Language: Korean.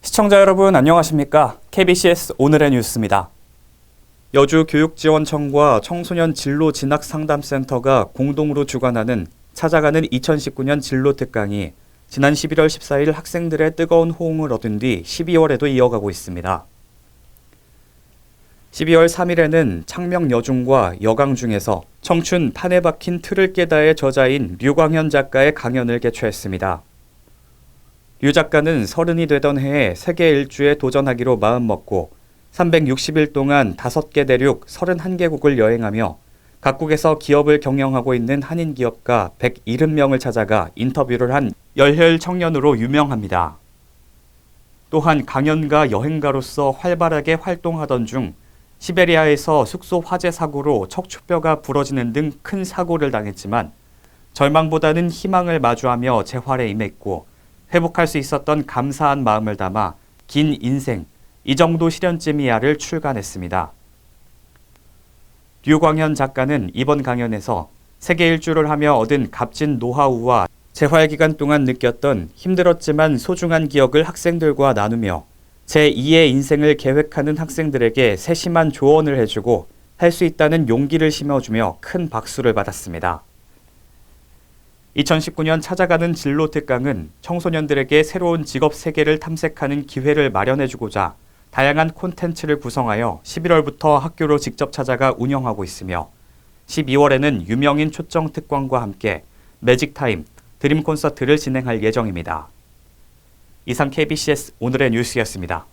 시청자 여러분 안녕하십니까? KBCS 오늘의 뉴스입니다. 여주 교육지원청과 청소년 진로 진학 상담센터가 공동으로 주관하는 찾아가는 2019년 진로 특강이 지난 11월 14일 학생들의 뜨거운 호응을 얻은 뒤 12월에도 이어가고 있습니다. 12월 3일에는 창명 여중과 여강 중에서 청춘 판에 박힌 틀을 깨다의 저자인 류광현 작가의 강연을 개최했습니다. 류 작가는 서른이 되던 해에 세계 일주에 도전하기로 마음먹고 360일 동안 5개 대륙 31개국을 여행하며 각국에서 기업을 경영하고 있는 한인 기업가 170명을 찾아가 인터뷰를 한 열혈 청년으로 유명합니다. 또한 강연가 여행가로서 활발하게 활동하던 중 시베리아에서 숙소 화재 사고로 척추뼈가 부러지는 등 큰 사고를 당했지만 절망보다는 희망을 마주하며 재활에 임했고 회복할 수 있었던 감사한 마음을 담아 긴 인생, 이 정도 시련쯤이야를 출간했습니다. 류광현 작가는 이번 강연에서 세계 일주를 하며 얻은 값진 노하우와 재활 기간 동안 느꼈던 힘들었지만 소중한 기억을 학생들과 나누며 제2의 인생을 계획하는 학생들에게 세심한 조언을 해주고 할 수 있다는 용기를 심어주며 큰 박수를 받았습니다. 2019년 찾아가는 진로 특강은 청소년들에게 새로운 직업 세계를 탐색하는 기회를 마련해주고자 다양한 콘텐츠를 구성하여 11월부터 학교로 직접 찾아가 운영하고 있으며 12월에는 유명인 초청 특강과 함께 매직타임, 드림 콘서트를 진행할 예정입니다. 이상 KBCS 오늘의 뉴스였습니다.